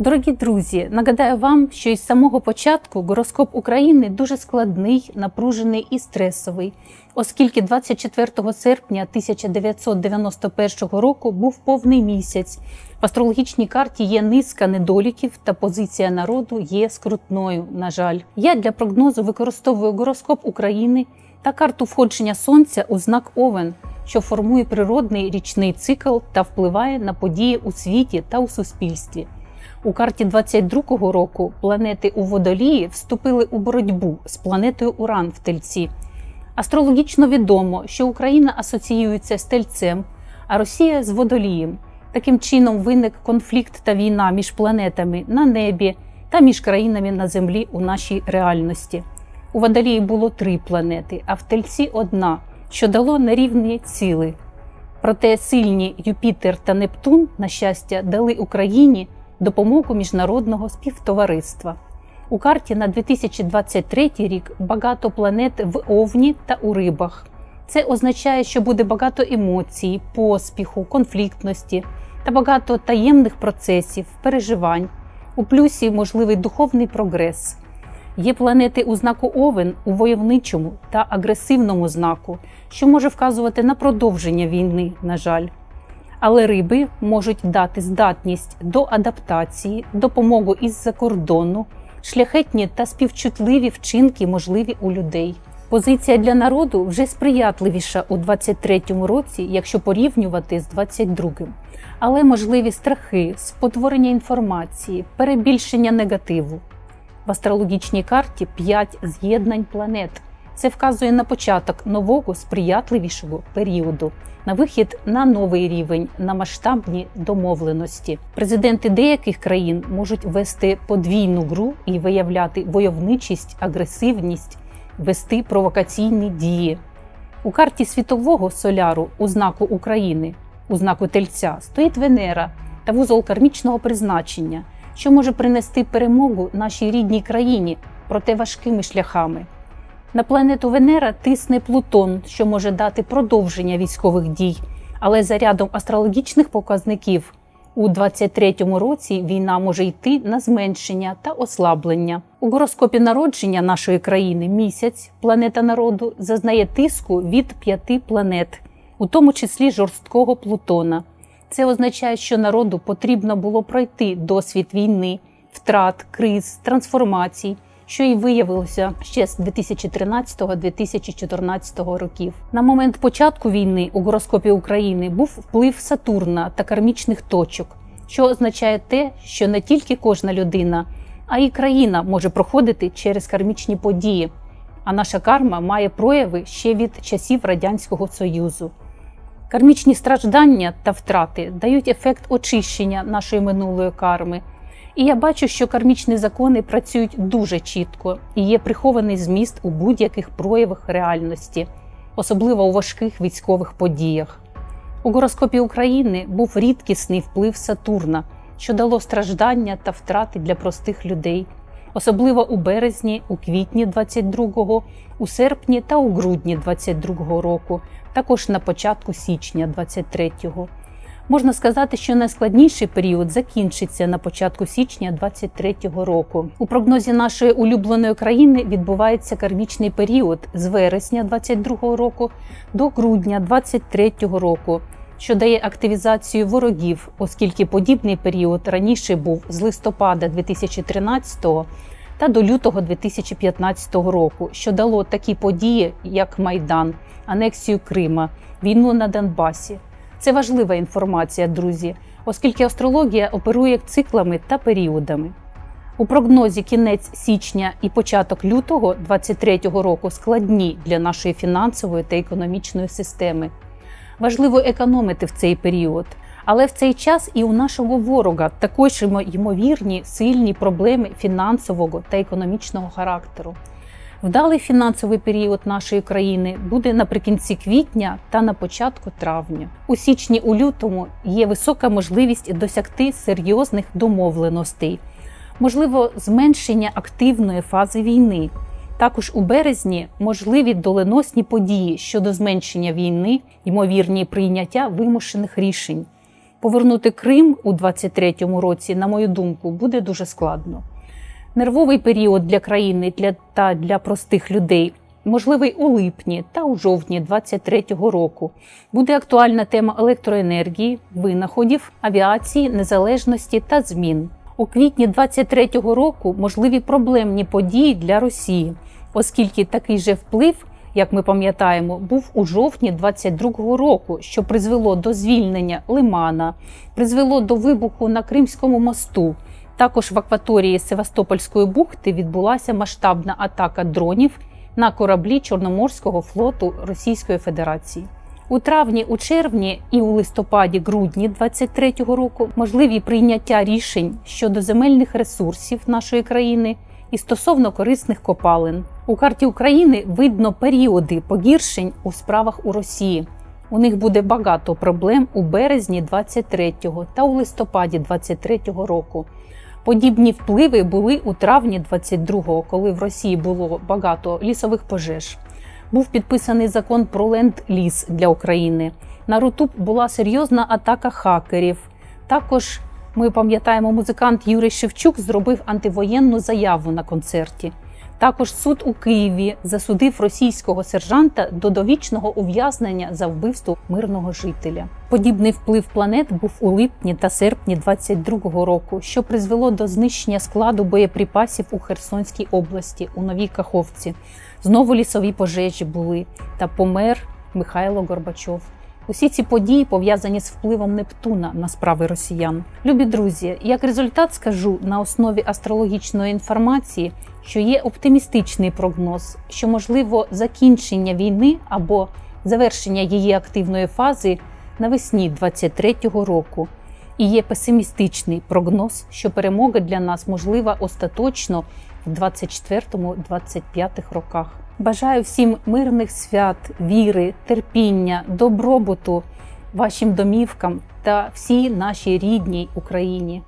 Дорогі друзі, нагадаю вам, що із самого початку гороскоп України дуже складний, напружений і стресовий, оскільки 24 серпня 1991 року був повний місяць. В астрологічній карті є низка недоліків, та позиція народу є скрутною. На жаль, я для прогнозу використовую гороскоп України та карту входження сонця у знак Овен, що формує природний річний цикл та впливає на події у світі та у суспільстві. У карті 22-го року планети у водолії вступили у боротьбу з планетою Уран в Тельці. Астрологічно відомо, що Україна асоціюється з Тельцем, а Росія з водолієм. Таким чином виник конфлікт та війна між планетами на небі та між країнами на землі у нашій реальності. У водолії було три планети, а в Тельці одна, що дало нерівні ціли. Проте сильні Юпітер та Нептун, на щастя, дали Україні допомогу міжнародного співтовариства. У карті на 2023 рік багато планет в Овні та у рибах. Це означає, що буде багато емоцій, поспіху, конфліктності та багато таємних процесів, переживань. У плюсі можливий духовний прогрес. Є планети у знаку Овен у войовничому та агресивному знаку, що може вказувати на продовження війни, на жаль. Але риби можуть дати здатність до адаптації, допомогу із-за кордону, шляхетні та співчутливі вчинки можливі у людей. Позиція для народу вже сприятливіша у 23-му році, якщо порівнювати з 22-м. Але можливі страхи, спотворення інформації, перебільшення негативу. В астрологічній карті 5 з'єднань планет. Це вказує на початок нового сприятливішого періоду, на вихід на новий рівень, на масштабні домовленості. Президенти деяких країн можуть вести подвійну гру і виявляти войовничість, агресивність, вести провокаційні дії. У карті світового соляру у знаку України, у знаку Тельця, стоїть Венера та вузол кармічного призначення, що може принести перемогу нашій рідній країні, проте важкими шляхами. На планету Венера тисне Плутон, що може дати продовження військових дій, але за рядом астрологічних показників у 23-му році війна може йти на зменшення та ослаблення. У гороскопі народження нашої країни місяць, планета народу, зазнає тиску від п'яти планет, у тому числі жорсткого Плутона. Це означає, що народу потрібно було пройти досвід війни, втрат, криз, трансформацій що і виявилося ще з 2013-2014 років. На момент початку війни у гороскопі України був вплив Сатурна та кармічних точок, що означає те, що не тільки кожна людина, а й країна може проходити через кармічні події. А наша карма має прояви ще від часів Радянського Союзу. Кармічні страждання та втрати дають ефект очищення нашої минулої карми. І я бачу, що кармічні закони працюють дуже чітко і є прихований зміст у будь-яких проявах реальності, особливо у важких військових подіях. У гороскопі України був рідкісний вплив Сатурна, що дало страждання та втрати для простих людей, особливо у березні, у квітні 22-го, у серпні та у грудні 22-го року, також на початку січня 23-го. Можна сказати, що найскладніший період закінчиться на початку січня 2023 року. У прогнозі нашої улюбленої країни відбувається кармічний період з вересня 2022 року до грудня 2023 року, що дає активізацію ворогів, оскільки подібний період раніше був з листопада 2013 та до лютого 2015 року, що дало такі події, як Майдан, анексію Крима, війну на Донбасі. Це важлива інформація, друзі, оскільки астрологія оперує циклами та періодами. У прогнозі кінець січня і початок лютого 2023 року складні для нашої фінансової та економічної системи. Важливо економити в цей період, але в цей час і у нашого ворога також ймовірні сильні проблеми фінансового та економічного характеру. Вдалий фінансовий період нашої країни буде наприкінці квітня та на початку травня. У січні, у лютому є висока можливість досягти серйозних домовленостей, можливо, зменшення активної фази війни. Також у березні можливі доленосні події щодо зменшення війни, ймовірні прийняття вимушених рішень. Повернути Крим у 23-му році, на мою думку, буде дуже складно. Нервовий період для країни для, та для простих людей можливий у липні та у жовтні 23-го року. Буде актуальна тема електроенергії, винаходів, авіації, незалежності та змін. У квітні 23-го року можливі проблемні події для Росії, оскільки такий же вплив, як ми пам'ятаємо, був у жовтні 22-го року, що призвело до звільнення Лимана, призвело до вибуху на Кримському мосту. Також в акваторії Севастопольської бухти відбулася масштабна атака дронів на кораблі Чорноморського флоту Російської Федерації. У травні, у червні і у листопаді-грудні 23-го року можливі прийняття рішень щодо земельних ресурсів нашої країни і стосовно корисних копалин. У карті України видно періоди погіршень у справах у Росії. У них буде багато проблем у березні 23-го та у листопаді 23-го року. Подібні впливи були у травні 22-го, коли в Росії було багато лісових пожеж. Був підписаний закон про ленд-ліз для України. На Рутуб була серйозна атака хакерів. Також ми пам'ятаємо, музикант Юрій Шевчук зробив антивоєнну заяву на концерті. Також суд у Києві засудив російського сержанта до довічного ув'язнення за вбивство мирного жителя. Подібний вплив планет був у липні та серпні 22-го року, що призвело до знищення складу боєприпасів у Херсонській області у Новій Каховці. Знову лісові пожежі були та помер Михайло Горбачов. Усі ці події пов'язані з впливом Нептуна на справи росіян. Любі друзі, як результат скажу на основі астрологічної інформації, що є оптимістичний прогноз, що можливо закінчення війни або завершення її активної фази навесні 23-го року. І є песимістичний прогноз, що перемога для нас можлива остаточно в 24-25 роках. Бажаю всім мирних свят, віри, терпіння, добробуту вашим домівкам та всій нашій рідній Україні.